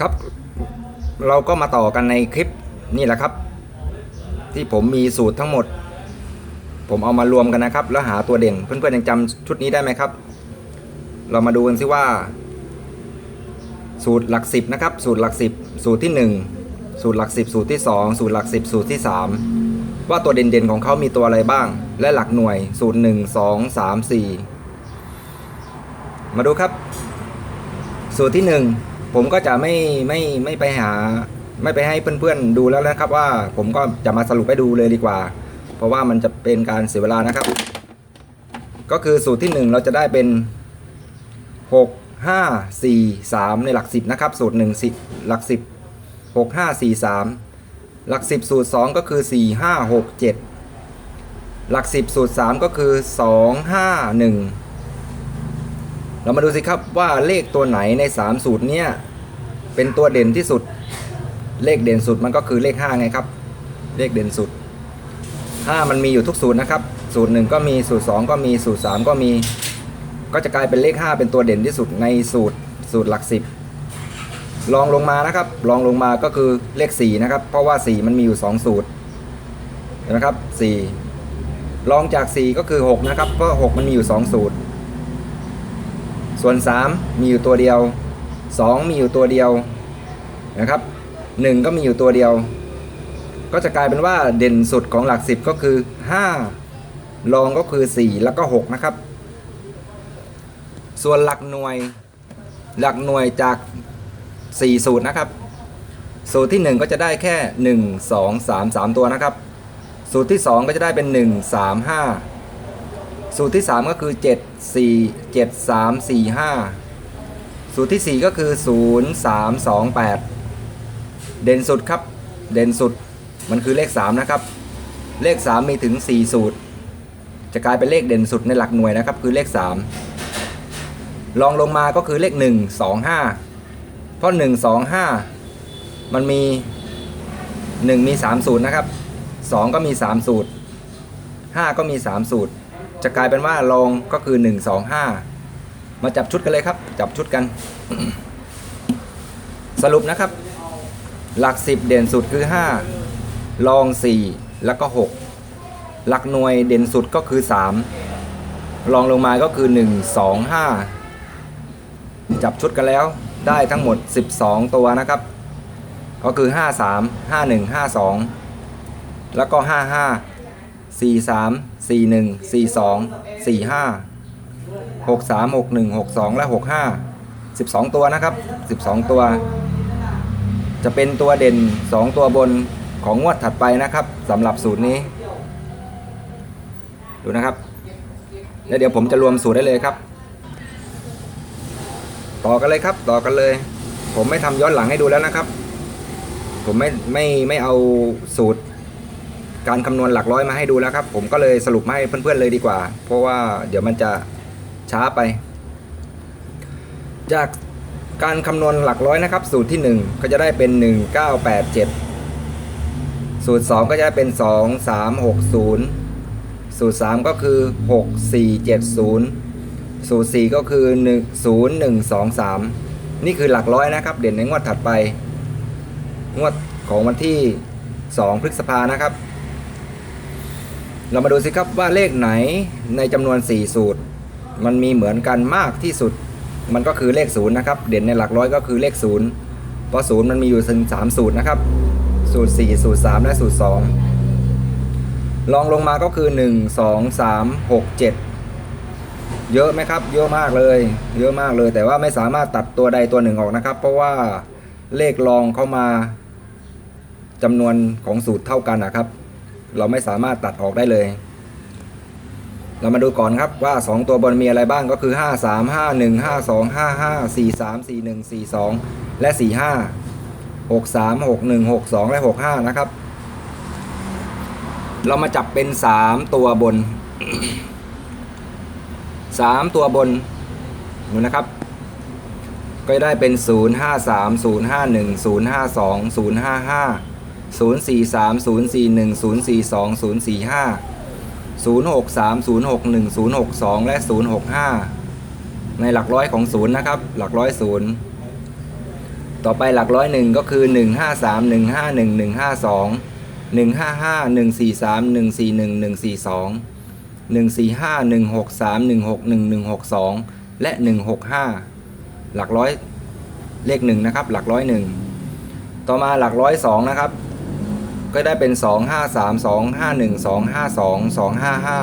ครับ เราก็มาต่อกันในคลิปนี่แหละครับ ที่ผมมีสูตรทั้งหมด ผมเอามารวมกันนะครับ แล้วหาตัวเด่นเพื่อนๆยังจำชุดนี้ได้ไหมครับ เรามาดูกันสิว่า สูตรหลักสิบนะครับ สูตรหลักสิบสูตรที่หนึ่งสูตรหลักสิบสูตรที่สองสูตรหลักสิบสูตรที่สามว่าตัวเด่นๆของเขามีตัวอะไรบ้าง และหลักหน่วย สูตรหนึ่งสองสามสี่มาดูครับ สูตรที่หนึ่ง ผมก็จะไม่ไม่ไม่ไปหา ไม่ไปให้เพื่อนๆดูแล้วนะครับว่าผมก็จะมาสรุปให้ดูเลยดีกว่า เพราะว่ามันจะเป็นการเสียเวลานะครับ ก็คือสูตรที่หนึ่งเราจะได้เป็น 6 5 4 3 ในหลัก 10 นะครับ สูตร 1 10 หลัก 10 6 5 4 3 หลัก 10 สูตร 2 ก็คือ 4 5 6 7 หลัก 10 สูตร 3 ก็คือ 2 5 1 เรามาดูสิครับว่าเลขตัวไหนใน 3 สูตรเนี้ยเป็นตัวเด่นที่สุด เลขเด่นสุดมันก็คือเลข 5 ไงครับ เลขเด่นสุด 5 มันมีอยู่ทุกสูตรนะครับ สูตร 1 ก็มีสูตร 2 ก็มีสูตร 3 ก็มี ก็จะกลายเป็นเลข 5 เป็นตัวเด่นที่สุดในสูตรสูตรหลัก 10 ลองลงมานะครับลองลงมาก็คือเลข 4 นะครับ เพราะว่า 4 มันมีอยู่ 2 สูตรเห็นไหมครับ 4 ลองจาก 4 ก็คือ 6 นะครับเพราะ6มันมีอยู่ 2 สูตร ส่วน 3 มีอยู่ตัวเดียว 2 มีอยู่ตัวเดียวนะครับ 1 ก็มีอยู่ตัวเดียว ก็จะกลายเป็นว่าเด่นสุดของหลัก 10 ก็คือ5ลองก็คือ 4 แล้วก็ 6 นะครับ ส่วนหลักหน่วยหลักหน่วยจาก 4 สูตรนะครับ สูตรที่ 1 ก็จะได้แค่ 1 2 3 3 ตัวนะครับ สูตรที่ 2 ก็จะได้เป็น 1 3 5 สูตรที่ 3 ก็คือ 7 4 7 3 4 5 สูตรที่ 4 ก็คือ 0 3 2 8 เด่นสุดครับ เด่นสุดมันคือเลข 3 นะครับ เลข 3 มีถึง 4 สูตร จะกลายเป็นเลขเด่นสุดในหลักหน่วยนะครับ คือเลข 3 ลองลงมาก็คือเลข 1 2 5 เพราะ 1 2 5 มันมี 1 มี 3 สูตรนะครับ 2 ก็มี 3 สูตร 5 ก็มี 3 สูตร จะกลายเป็นว่าลองก็คือ 1 2 5 มาจับชุดกันเลยครับ จับชุดกัน สรุปนะครับ หลัก 10 เด่นสุดคือ 5 ลอง 4 แล้วก็ 6 หลักหน่วยเด่นสุดก็คือ 3 ลองลงมาก็คือ 1 2 5 จับชุดกันแล้วได้ทั้งหมด 12 ตัวนะครับ ก็คือ 5 3 5 1 5 2 แล้วก็ 5 5 4 3 4 1 4 2 4 5 6 3 6 1 6 2และ6 5 12ตัวนะครับ12ตัว จะเป็นตัวเด่น2ตัวบนของงวดถัดไปนะครับสำหรับสูตรนี้ ดูนะครับแล้วเดี๋ยวผมจะรวมสูตรได้เลยครับ ต่อกันเลยครับ ต่อกันเลย ผมไม่ทำย้อนหลังให้ดูแล้วนะครับ ผมไม่ไม่ไม่เอาสูตร การคำนวณหลักร้อยมาให้ดูแล้วครับ ผมก็เลยสรุปมาให้เพื่อนๆเลยดีกว่า เพราะว่าเดี๋ยวมันจะช้าไป จากการคำนวณหลักร้อยนะครับ สูตรที่ 1 ก็จะได้เป็น 1987 สูตร 2 ก็จะเป็น 2360 สูตร 3 ก็คือ 6470 สูตร 4 ก็คือ10123 นี่คือหลักร้อยนะครับ เด่นในงวดถัดไป งวดของวันที่ 2 พฤษภานะครับ เรามาดูสิครับว่าเลขไหนในจำนวน 4 สูตร มันมีเหมือนกันมากที่สุด มันก็คือเลขศูนย์นะครับ เด่นในหลักร้อยก็คือเลขศูนย์เพราะศูนย์มันมีอยู่ถึงสามสูตรนะครับ สูตร 4 สูตร 3 และสูตร 2 ลองลงมาก็คือ 1 2 3 6 7 เยอะไหมครับ เยอะมากเลย เยอะมากเลย แต่ว่าไม่สามารถตัดตัวใดตัวหนึ่งออกนะครับ เพราะว่าเลขลองเข้ามาจำนวนของสูตรเท่ากันนะครับ เราไม่สามารถตัดออกได้เลย เรามาดูก่อนครับว่า 2 ตัวบนมีอะไรบ้างก็คือ 5 3 5 1 5 2 5 5 4 3 4 1 4 2 และ 4 5 6 3 6 1 6 2 และ 6 5 นะครับ เรามาจับเป็น 3 ตัวบน 3 ตัวบนดูนะครับก็ได้เป็น 0 5 3 0 5 1 0 5 2 0 5 5 0 4 3 0 4 1 0 4 2 0 4 5 0 6 3 0 6 1 0 6 2 และ 0 6 5 ในหลักร้อยของศูนย์นะครับ หลักร้อยศูนย์ต่อไปหลักร้อยหนึ่งก็คือหนึ่งห้าสามหนึ่งห้าหนึ่งหนึ่งห้าสองหนึ่งห้าห้าหนึ่งสี่สามหนึ่งสี่หนึ่งหนึ่งสี่สองหนึ่งสี่ห้าหนึ่งหกสามหนึ่งหกหนึ่งหนึ่งหกสองและหนึ่งหกห้าหลักร้อยเลขหนึ่งนะครับ หลักร้อยหนึ่งต่อมาหลักร้อยสองนะครับ ก็ได้เป็นสองห้าสามสองห้าหนึ่งสองห้าสองสองห้าห้า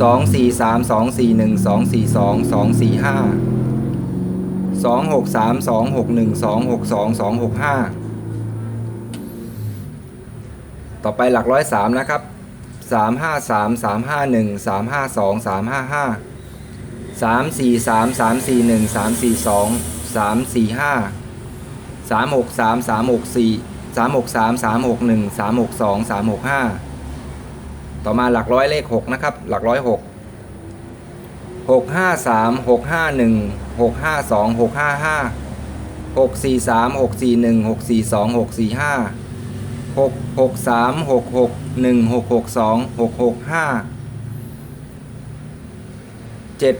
สองสี่สามสองสี่หนึ่งสองสี่สองสองสี่ห้าสองหกสามสองหกหนึ่งสองหกสองสองหกห้าต่อไปหลักร้อยสามนะครับสามห้าสามสามห้าหนึ่งสามห้าสองสามห้าห้าสามสี่สามสามสี่หกสามสามหกหนึ่งสามหกสองสามหกห้าต่อมาหลักร้อยเลขหกนะครับ หลักร้อยหกหกห้าสามหกห้าหนึ่งหกห้าสองหกห้าห้าหกสี่สามหกสี่หนึ่งหกสี่สองหกสี่ห้าหกหกสามหกหกหนึ่งหกหกสองหกหกห้าเจ็ด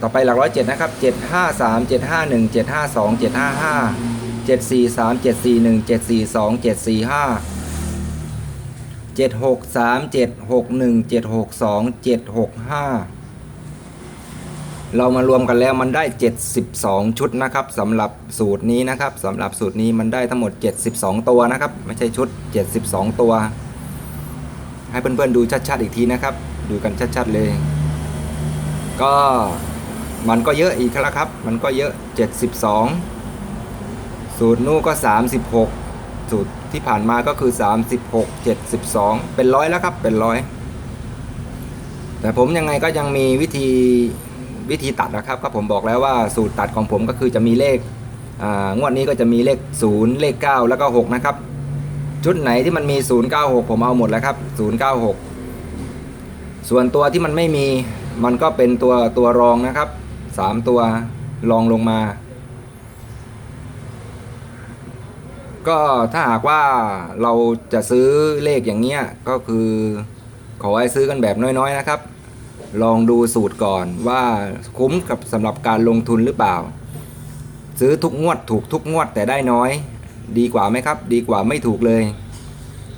ต่อไปหลักร้อยเจ็ดนะครับเจ็ดห้าสามเจ็ดห้าหนึ่งเจ็ดห้าสองเจ็ดห้าห้าเจ็ดสี่สามเจ็ดสี่หนึ่งเจ็ดสี่สองเจ็ดสี่ห้าเจ็ดหกสามเจ็ดหกหนึ่งเจ็ดหกสองเจ็ดหกห้าเรามารวมกันแล้วมันได้ 72 ชุดนะครับสำหรับสูตรนี้นะครับสำหรับสูตรนี้มันได้ทั้งหมด 72 ตัวนะครับ ไม่ใช่ชุด 72 ตัว ให้เพื่อนๆดูชัดๆอีกทีนะครับ ดูกันชัดๆเลย ก็มันก็เยอะอีกแล้วครับ มันก็เยอะ 72 สูตรนู้นก็ 36 สูตรที่ผ่านมาก็คือ 36 72 เป็นร้อยแล้วครับเป็นร้อยแต่ผมยังไงก็ยังมีวิธีวิธีตัดนะครับก็ผมบอกแล้วว่าสูตรตัดของผมก็คือจะมีเลขอ่างวดนี้ก็จะมีเลข 0 เลข 9 แล้วก็6นะครับชุดไหนที่มันมี 096 ผมเอาหมดแล้วครับ 096 ส่วนตัวที่มันไม่มีมันก็เป็นตัวตัวรองนะครับ 3 ตัวรองลงมา ก็ถ้าหากว่าเราจะซื้อเลขอย่างเนี้ยก็คือขอให้ซื้อกันแบบน้อยๆนะครับ ลองดูสูตรก่อนว่าคุ้มกับสำหรับการลงทุนหรือเปล่า ซื้อทุกงวดถูกทุกงวดแต่ได้น้อย ดีกว่าไหมครับ ดีกว่าไม่ถูกเลย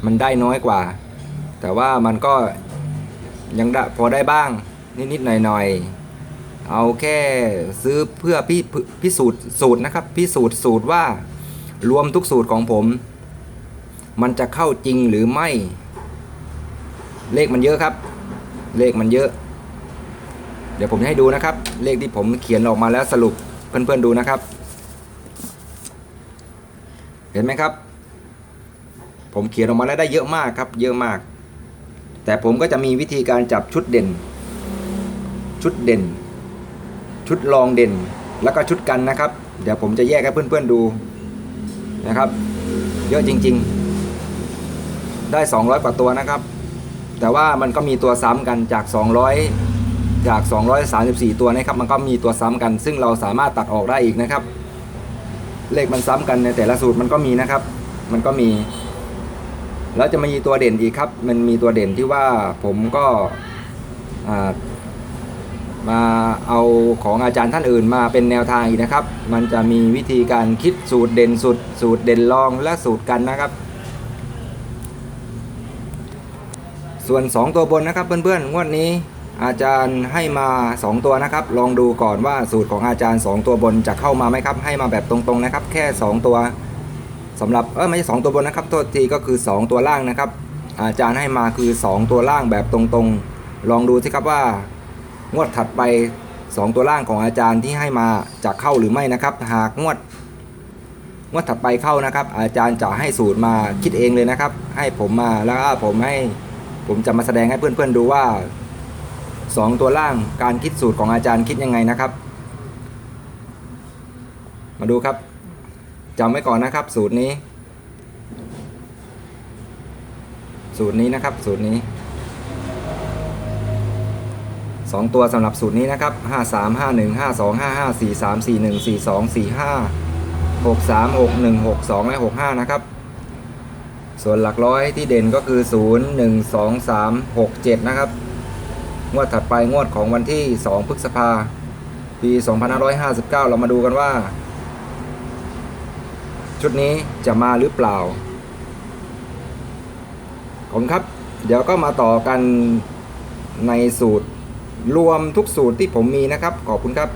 มันได้น้อยกว่า แต่ว่ามันก็ยังพอได้บ้างนิดๆหน่อยๆเอาแค่ซื้อเพื่อพิพิสูจน์สูตรนะครับ พิสูจน์สูตรว่า รวมทุกสูตรของผม มันจะเข้าจริงหรือไม่ เลขมันเยอะครับ เลขมันเยอะ เดี๋ยวผมจะให้ดูนะครับ เลขที่ผมเขียนออกมาแล้วสรุปเพื่อนๆดูนะครับ เห็นไหมครับ ผมเขียนออกมาแล้วได้เยอะมากครับ เยอะมาก แต่ผมก็จะมีวิธีการจับชุดเด่น ชุดเด่น ชุดรองเด่น แล้วก็ชุดกันนะครับ เดี๋ยวผมจะแยกให้เพื่อนๆดู นะครับ เยอะจริง ๆ ได้ 200กว่าตัวนะครับ แต่ว่ามันก็มีตัวซ้ำกันจาก 200 จาก 234 ตัวนะครับ มันก็มีตัวซ้ำกัน ซึ่งเราสามารถตัดออกได้อีกนะครับ เลขมันซ้ำกันในแต่ละสูตรมันก็มีนะครับ มันก็มี แล้วจะมีตัวเด่นอีกครับ มันมีตัวเด่นที่ว่าผมก็ มาเอาของอาจารย์ท่านอื่นมาเป็นแนวทางอีกนะครับ มันจะมีวิธีการคิดสูตรเด่นสุด สูตรเด่นรองและสูตรกันนะครับ ส่วน 2 ตัวบนนะครับเพื่อนๆงวดนี้อาจารย์ให้มา 2 ตัวนะครับ ลองดูก่อนว่าสูตรของอาจารย์ 2 ตัวบนจะเข้ามาไหมครับ ให้มาแบบตรงๆนะครับ แค่ 2 ตัวสำหรับเออไม่ใช่2ตัวบนนะครับโทษทีก็คือ 2 ตัวล่างนะครับ อาจารย์ให้มาคือ 2 ตัวล่างแบบตรงๆ ลองดูสิครับว่า งวดถัดไป 2 ตัวล่างของอาจารย์ที่ให้มาจะเข้าหรือไม่นะครับ หากงวด งวดถัดไปเข้านะครับ อาจารย์จะให้สูตรมาคิดเองเลยนะครับ ให้ผมมาแล้วก็ผมให้ผมจะมาแสดงให้เพื่อนๆดูว่า 2 ตัวล่างการคิดสูตรของอาจารย์คิดยังไงนะครับ มาดูครับจำไว้ก่อนนะครับ สูตรนี้ สูตรนี้นะครับ สูตรนี้ สองตัวสำหรับสูตรนี้นะครับห้าสามห้าหนึ่งห้าสองห้าห้าสี่สามสี่หนึ่งสี่สองสี่ห้าหกสามหกหนึ่งหกสองและหกห้านะครับ ส่วนหลักร้อยที่เด่นก็คือ 0 1 2 3 6 7 นะครับ งวดถัดไปงวดของวันที่ 2 พฤษภาปี 2559 เรามาดูกันว่า ชุดนี้จะมาหรือเปล่าขอบคุณครับ เดี๋ยวก็มาต่อกันในสูตร รวมทุกสูตรที่ผมมีนะครับ ขอบคุณครับ